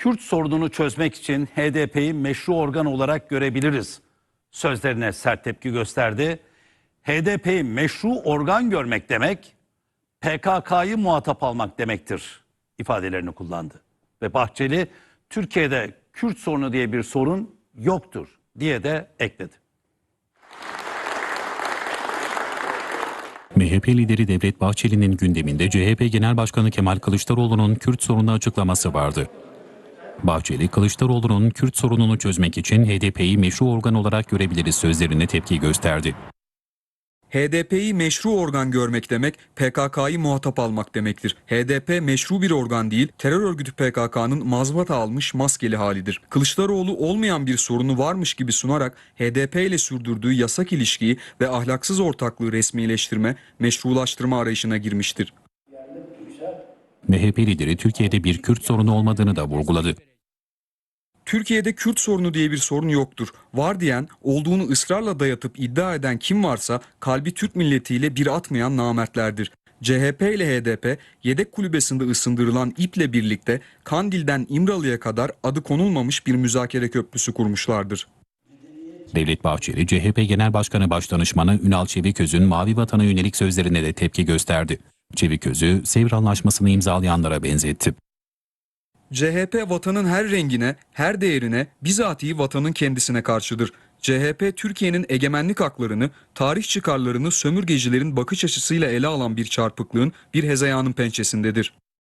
Kürt sorununu çözmek için HDP'yi meşru organ olarak görebiliriz. Sözlerine sert tepki gösterdi. HDP'yi meşru organ görmek demek PKK'yı muhatap almak demektir ifadelerini kullandı. Ve Bahçeli Türkiye'de Kürt sorunu diye bir sorun yoktur diye de ekledi. MHP lideri Devlet Bahçeli'nin gündeminde CHP Genel Başkanı Kemal Kılıçdaroğlu'nun Kürt sorunu açıklaması vardı. Bahçeli, Kılıçdaroğlu'nun Kürt sorununu çözmek için HDP'yi meşru organ olarak görebiliriz sözlerine tepki gösterdi. HDP'yi meşru organ görmek demek PKK'yı muhatap almak demektir. HDP meşru bir organ değil, terör örgütü PKK'nın mazbata almış maskeli halidir. Kılıçdaroğlu olmayan bir sorunu varmış gibi sunarak HDP ile sürdürdüğü yasak ilişkiyi ve ahlaksız ortaklığı resmileştirme, meşrulaştırma arayışına girmiştir. MHP lideri Türkiye'de bir Kürt sorunu olmadığını da vurguladı. Türkiye'de Kürt sorunu diye bir sorun yoktur. Var diyen, olduğunu ısrarla dayatıp iddia eden kim varsa kalbi Türk milletiyle bir atmayan namertlerdir. CHP ile HDP yedek kulübesinde ısındırılan iple birlikte Kandil'den İmralı'ya kadar adı konulmamış bir müzakere köprüsü kurmuşlardır. Devlet Bahçeli, CHP Genel Başkanı Başdanışmanı Ünal Çeviköz'ün Mavi Vatan'a yönelik sözlerine de tepki gösterdi. Çeviköz'ü Sevr Anlaşması'nı imzalayanlara benzetti. CHP vatanın her rengine, her değerine, bizatihi vatanın kendisine karşıdır. CHP Türkiye'nin egemenlik haklarını, tarih çıkarlarını sömürgecilerin bakış açısıyla ele alan bir çarpıklığın, bir hezeyanın pençesindedir.